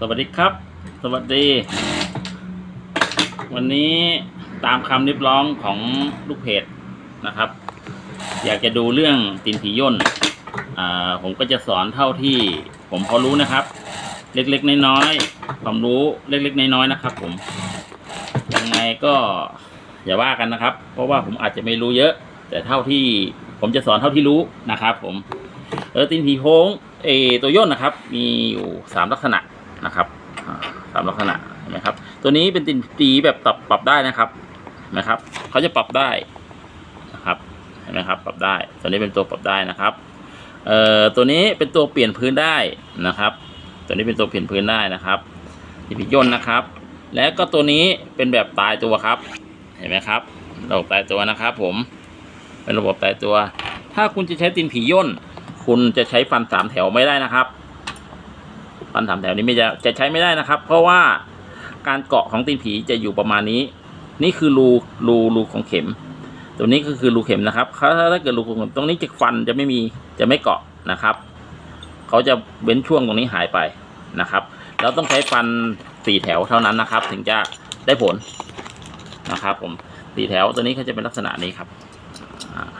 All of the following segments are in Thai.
สวัสดีครับ สวัสดี วันนี้ตามคำเรียบร้องของลูกเพจนะครับ อยากจะดูเรื่องตีนผีย่นผมก็จะสอนเท่าที่ผมพอรู้นะครับ เล็กๆน้อยๆความรู้เล็กๆน้อยๆนะครับ ผมยังไงก็อย่าว่ากันนะครับ เพราะว่าผมอาจจะไม่รู้เยอะ แต่เท่าที่ผมจะสอนเท่าที่รู้นะครับ ผมเออตีนผีโพงเออตัวย่นนะครับ มีอยู่สามลักษณะ นะครับสามลักษณะเห็นไหมครับ ตัวนี้เป็นตีนผีแบบปรับปรับได้นะครับเห็นไหมครับเขาจะปรับได้นะครับเห็นไหมครับ ปรับได้ตัวนี้เป็นตัวปรับได้นะครับเอ่อตัวนี้เป็นตัวเปลี่ยนพื้นได้นะครับ ตัวนี้เป็นตัวเปลี่ยนพื้นได้นะครับตีนผีย่นนะครับ แล้วก็ตัวนี้เป็นแบบตายตัวครับ เห็นไหมครับ ระบบตายตัวนะครับ ผมเป็นระบบตายตัว ถ้าคุณจะใช้ตีนผีย่นคุณจะใช้ฟันสามแถวไม่ได้นะครับ ฟันสามแถวนี้ไม่จะจะใช้ไม่ได้นะครับ เพราะว่าการเกาะของตีนผีจะอยู่ประมาณนี้ นี่คือรูรูรูของเข็ม ตัวนี้ก็คือรูเข็มนะครับถ้าถ้าเกิดรูของเข็มตรงนี้จะฟันจะไม่มีจะไม่เกาะนะครับ เขาจะเว้นช่วงตรงนี้หายไปนะครับ เราต้องใช้ฟันสี่แถวเท่านั้นนะครับ ถึงจะได้ผลนะครับผมสี่แถวตัวนี้เขาจะเป็นลักษณะนี้ครับ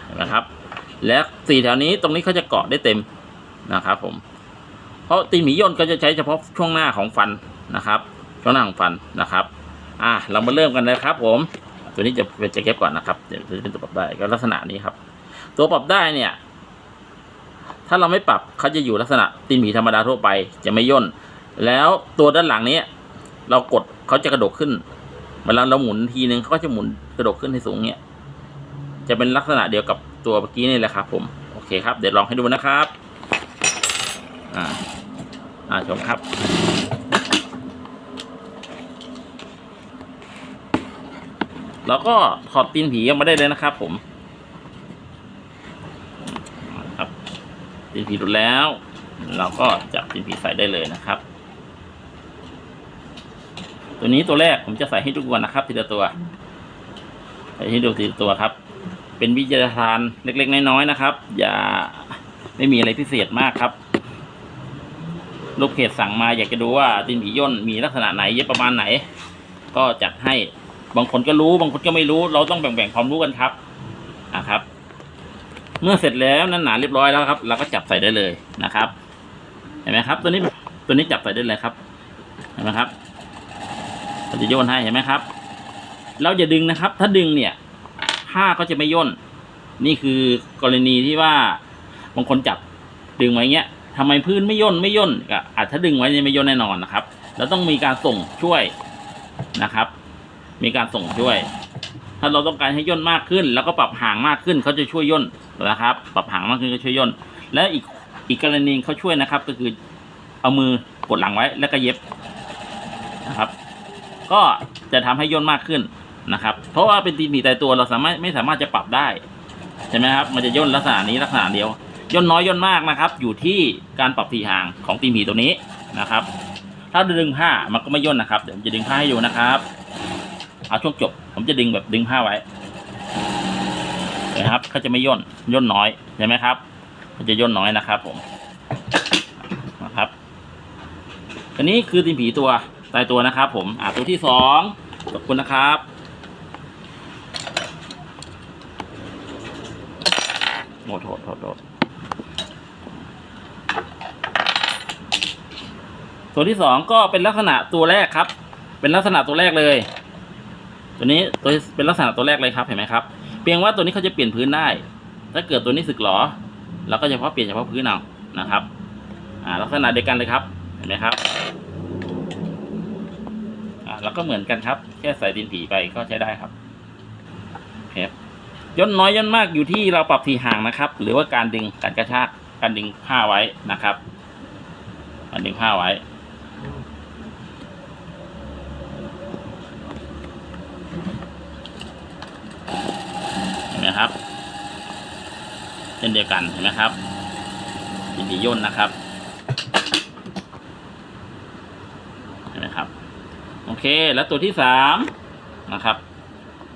เห็นไหมครับ และสี่แถวนี้ตรงนี้เขาจะเกาะได้เต็มนะครับผม เพราะตีนหมีย่นก็จะใช้เฉพาะช่วงหน้าของฟันนะครับ ช่วงหน้าของฟันนะครับ อะเรามาเริ่มกันเลยครับ ผม ตัวนี้จะเป็นจะเก็บก่อนนะครับเดี๋ยวจะเป็นตัวปรับได้ก็ลักษณะนี้ครับ ตัวปรับได้เนี่ย ถ้าเราไม่ปรับเขาจะอยู่ลักษณะตีนหมีธรรมดาทั่วไป จะไม่ย่น แล้วตัวด้านหลังนี้เรากดเขาจะกระโดกขึ้นเวลาเราหมุนทีนึงเขาก็จะหมุนกระโดกขึ้นให้สูงเนี่ยจะเป็นลักษณะเดียวกับตัวเมื่อกี้นี่แหละครับ ผมโอเคครับเดี๋ยวลองให้ดูนะครับ อ่า อ่าชมครับ แล้วก็ถอดตีนผีออกมาได้เลยนะครับ ผมครับตีนผีหลุดแล้ว เราก็จับตีนผีใส่ได้เลยนะครับ ตัวนี้ตัวแรกผมจะใส่ให้ดูก่อนนะครับ ทีละตัว ใส่ให้ดูทีละตัวครับเป็นวิทยาทานเล็กๆ น้อยๆนะครับ อย่าไม่มีอะไรพิเศษมากครับ ลูกเพจสั่งมาอยากจะดูว่าตีนผีย่นมีลักษณะไหนเย็บประมาณไหน ก็จัดให้บางคนก็รู้บางคนก็ไม่รู้ เราต้องแบ่งๆความรู้กันครับอะครับ เมื่อเสร็จแล้วนั้นหนาเรียบร้อยแล้วครับเราก็จับใส่ได้เลยนะครับ เห็นไหมครับ ตัวนี้ตัวนี้จับใส่ได้เลยครับเห็นไหมครับเราจะโยนให้เห็นไหมครับ เราอย่าดึงนะครับ ถ้าดึงเนี่ยผ้าก็จะไม่ย่นนี่คือกรณีที่ว่าบางคนจับดึงไว้เงี้ย ทำไมพื้นไม่ย่นไม่ย่นก็อาจถ้าดึงไว้เนี่ยไม่ย่นแน่นอนนะครับ แล้วต้องมีการส่งช่วยนะครับ มีการส่งช่วย ถ้าเราต้องการให้ย่นมากขึ้น แล้วก็ปรับห่างมากขึ้นเขาจะช่วยย่นนะครับ ปรับห่างมากขึ้นก็ช่วยย่น และอีกอีกกรณีเขาช่วยนะครับ ก็คือเอามือกดหลังไว้แล้วก็เย็บนะครับ ก็จะทำให้ย่นมากขึ้นนะครับ เพราะว่าเป็นตีนผีตายตัวเราสามารถไม่สามารถจะปรับได้ใช่ไหมครับ มันจะย่นลักษณะนี้ลักษณะเดียว ย่นน้อยย่นมากนะครับ อยู่ที่การปรับทีห่างของตีนผีตัวนี้นะครับ ถ้าดึงผ้ามันก็ไม่ย่นนะครับ เดี๋ยวผมจะดึงผ้าให้ดูนะครับเอาช่วงจบ ผมจะดึงแบบดึงผ้าไว้นะครับเขาจะไม่ย่นย่นน้อยใช่ไหมครับเขาจะย่นน้อยนะครับ ผมนะครับอันนี้คือตีนผีตัวตายตัวนะครับ ผมอ่าตัวที่สองขอบคุณนะครับโทษโทษโทษโทษ ตัวที่สองก็เป็นลักษณะตัวแรกครับ เป็นลักษณะตัวแรกเลย ตัวนี้ตัวเป็นลักษณะตัวแรกเลยครับเห็นไหมครับ เพียงว่าตัวนี้เขาจะเปลี่ยนพื้นได้ ถ้าเกิดตัวนี้สึกหรอเราก็เฉพาะเปลี่ยนเฉพาะพื้นเอานะครับอ่าลักษณะเดียวกันเลยครับ เห็นไหมครับอ่าแล้วก็เหมือนกันครับ แค่ใส่ดินผีไปก็ใช้ได้ครับครับย่นน้อยย่นมากอยู่ที่เราปรับทีห่างนะครับ หรือว่าการดึงการกระชากการดึงผ้าไว้นะครับการดึงผ้าไว้ นไหมครับเช่นเดียวกันเห็นไหมครับยินดีย่นนะครับเห็นไหมครับ โอเค แล้วตัวที่สามนะครับ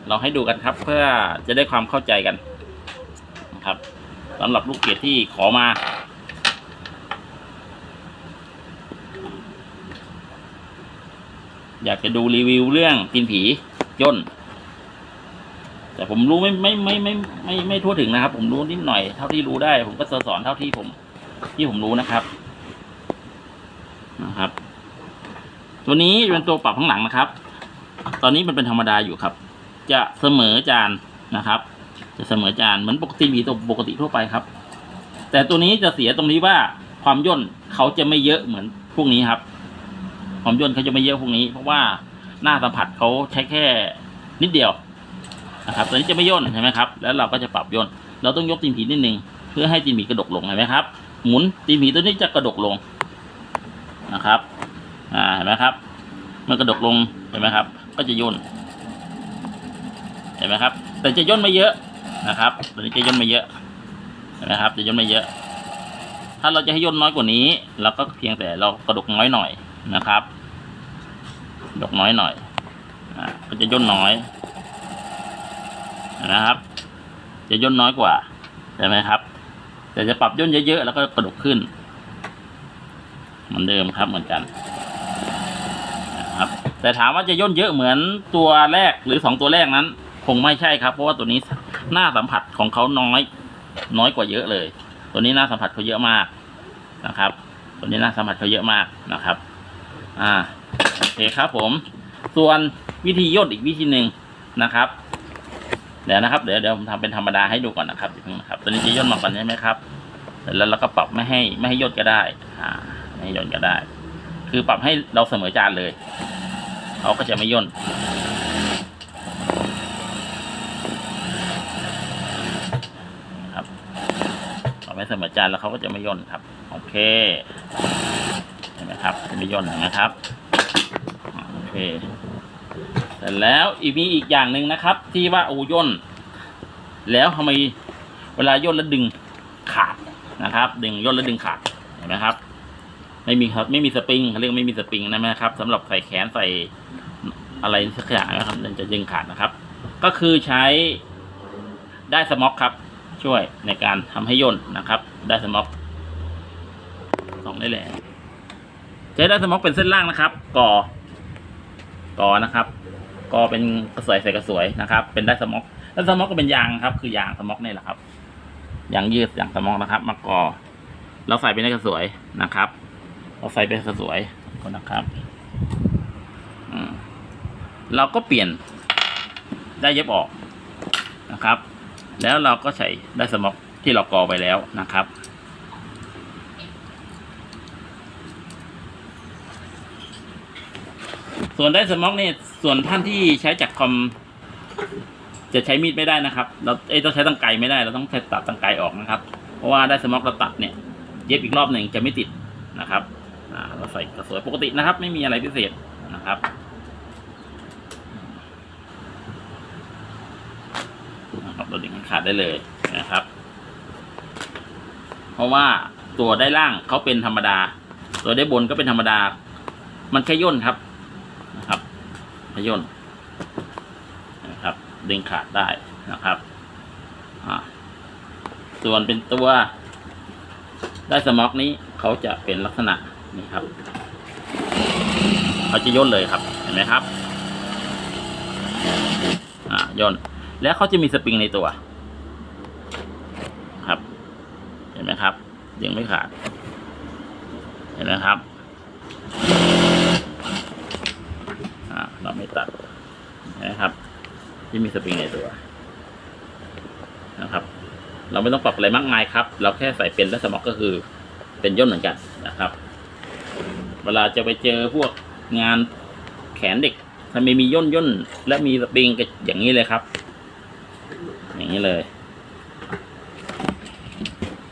เราให้ดูกันครับเพื่อจะได้ความเข้าใจกันนะครับสำหรับลูกเกียรที่ขอมาอยากจะดูรีวิวเรื่องตีนผีย่น แต่ผมรู้ไม่ไม่ไม่ไม่ไม่ไม่ทั่วถึงนะครับ ผมรู้นิดหน่อยเท่าที่รู้ได้ ผมก็สอนเท่าที่ผม ที่ผมรู้นะครับ นะครับ ตัวนี้เป็นตัวปรับข้างหลังนะครับ ตอนนี้มันเป็นธรรมดาอยู่ครับ จะเสมอจานนะครับ จะเสมอจานเหมือนปกติผีตัวปกติทั่วไปครับ แต่ตัวนี้จะเสียตรงนี้ว่าความย่นเขาจะไม่เยอะเหมือนพวกนี้ครับ ความย่นเขาจะไม่เยอะพวกนี้ เพราะว่าหน้าสัมผัสเขาใช้แค่นิดเดียว นะครับตัวนี้จะไม่ย่นใช่ไหมครับแล้วเราก็จะปรับย่นเราต้องยกตีนผีนิดนึงเพื่อให้ตีนผีกระดกลงเห็นไหมครับ หมุนตีนผีตัวนี้จะกระดกลงนะครับอ่าเห็นไหมครับ เมื่อกระดกลงเห็นไหมครับ ก็จะย่นเห็นไหมครับ แต่จะย่นไม่เยอะนะครับตัวนี้จะย่นไม่เยอะเห็นไหมครับ จะย่นไม่เยอะ ถ้าเราจะให้ย่นน้อยกว่านี้เราก็เพียงแต่เรากระดกน้อยหน่อยนะครับกระดกน้อยหน่อยอ่าก็จะย่นน้อย นะครับ จะย่นน้อยกว่าใช่ไหมครับ แต่จะปรับย่นเยอะๆแล้วก็กระดกขึ้น เหมือนเดิมครับเหมือนกันนะครับแต่ถามว่าจะย่นเยอะเหมือนตัวแรกหรือสองตัวแรกนั้น คงไม่ใช่ครับ เพราะว่าตัวนี้หน้าสัมผัสของเขาน้อย น้อยกว่าเยอะเลย ตัวนี้หน้าสัมผัสเขาเยอะมากนะครับ ตัวนี้หน้าสัมผัสเขาเยอะมากนะครับ อ่าโอเคครับผม ส่วนวิธีย่นอีกวิธีหนึ่งนะครับ เดี๋ยวนะครับ เดี๋ยวเดี๋ยวผมทำเป็นธรรมดาให้ดูก่อนนะครับอย่าเพิ่งนะครับตัวนี้จะย่นมาก่อนใช่ไหมครับแล้วเราก็ปรับไม่ให้ไม่ให้ย่นก็ได้อ่าไม่ให้ย่นก็ได้ คือปรับให้เราเสมอจานเลยเขาก็จะไม่ย่นครับปรับให้เสมอจานแล้วเขาก็จะไม่ย่นครับ โอเคเห็นไหมครับไม่ย่นเห็นไหมครับโอเค เสร็จแล้วอีกมีอีกอย่างหนึ่งนะครับ ที่ว่าโอ้ย่น แล้วทำไมเวลาย่นแล้วดึงขาดนะครับ ดึงย่นแล้วดึงขาดเห็นไหมครับ ไม่มีครับไม่มีสปริงเขาเรียกไม่มีสปริงนะครับสำหรับใส่แขนใส่อะไรสักอย่างนะครับมันจะดึงขาดนะครับ ก็คือใช้ได้สม็อกครับ ช่วยในการทำให้ย่นนะครับ ได้สม็อกสองได้เลยใช้ได้สม็อกเป็นเส้นล่างนะครับ ก่อกอนะครับ ก็เป็นกระสวยใส่กระสวยนะครับ เป็นได้สม็อกแล้วสม็อกก็เป็นยางครับ คือยางสม็อกนี่แหละครับยางยืดยางสม็อกนะครับมากอเราใส่เป็นได้กระสวยนะครับ เราใส่เป็นกระสวยก็นะครับอืมเราก็เปลี่ยนได้เย็บออกนะครับ แล้วเราก็ใส่ได้สม็อกที่เรากอไปแล้วนะครับ ส่วนได้สม็อกเนี่ยส่วนท่านที่ใช้จากคอมจะใช้มีดไม่ได้นะครับ เราเอ้ต้องใช้ตั้งไกไม่ได้เราต้องใช้ตัดตั้งไกออกนะครับ เพราะว่าได้สม็อกเราตัดเนี่ย เย็บอีกรอบหนึ่งจะไม่ติดนะครับอ่าเราใส่กระสวยปกตินะครับ ไม่มีอะไรพิเศษนะครับนะครับเราดึงขาดได้เลยนะครับ เพราะว่าตัวได้ล่างเขาเป็นธรรมดา ตัวได้บนก็เป็นธรรมดา มันแค่ย่นครับ ย่นนะครับ ดึงขาดได้นะครับส่วนเป็นตัว ได้สม็อกนี้เขาจะเป็นลักษณะนี่ครับเขาจะย่นเลยครับเห็นไหมครับอ่าย่นแล้วเขาจะมีสปริงในตัว ครับ เห็นไหมครับยังไม่ขาด เห็นไหมครับ เราไม่ตัดนะครับ ที่มีสปริงในตัวนะครับ เราไม่ต้องปรับอะไรมากมายครับ เราแค่ใส่เป็นและสมอกก็คือเป็นย่นเหมือนกันนะครับ เวลาจะไปเจอพวกงานแขนเด็กถ้าไม่มีย่นย่นและมีสปริงก็อย่างนี้เลยครับ อย่างนี้เลย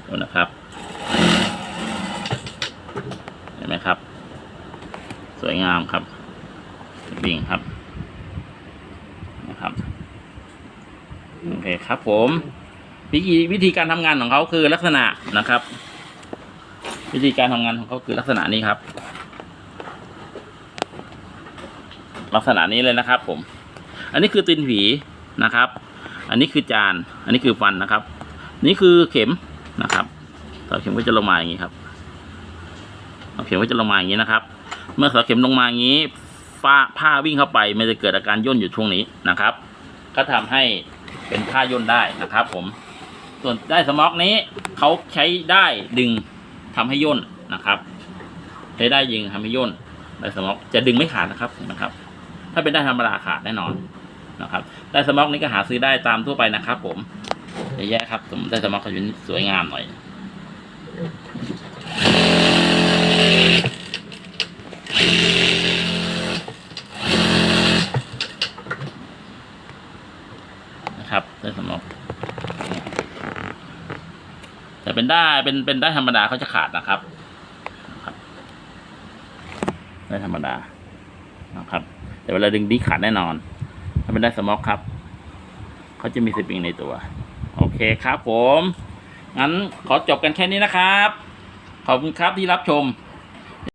ดูนะครับเห็นไหมครับ สวยงามครับ ริงครับนะครับโอเคครับ ผมวิธีวิธีการทำงานของเขาคือลักษณะนะครับ วิธีการทำงานของเขาคือลักษณะนี้ครับ ลักษณะนี้เลยนะครับ ผม อันนี้คือตีนผีนะครับ อันนี้คือจาน อันนี้คือฟันนะครับ นี่คือเข็มนะครับเสาเข็มก็จะลงมาอย่างนี้ครับเสาเข็มก็จะลงมาอย่างนี้นะครับ เมื่อเสาเข็มลงมาอย่างนี้ ฟผ้าผ้าวิ่งเข้าไป มันจะเกิดอาการย่นอยู่ช่วงนี้นะครับ ก็ทำให้เป็นผ้าย่นได้นะครับ ผม ส่วนได้สมอกนี้เขาใช้ได้ดึงทำให้ย่นนะครับ ใช้ได้ยิงทำให้ย่นได้สมอกจะดึงไม่ขาดนะครับนะครับ ถ้าเป็นได้ธรรมดาขาดแน่นอนนะครับ ได้สมอกนี้ก็หาซื้อได้ตามทั่วไปนะครับ ผมเยอะแยะครับผมได้สมอกก็อยู่นี่สวยงามหน่อย นะครับได้สำหรับ แต่เป็นได้เป็นเป็นได้ธรรมดาเขาจะขาดนะครับได้ธรรมดานะครับ แต่เวลาดึงดีขาดแน่นอน ถ้าเป็นได้สมอกครับเขาจะมีสปริงในตัว โอเคครับผม งั้นขอจบกันแค่นี้นะครับ ขอบคุณครับที่รับชม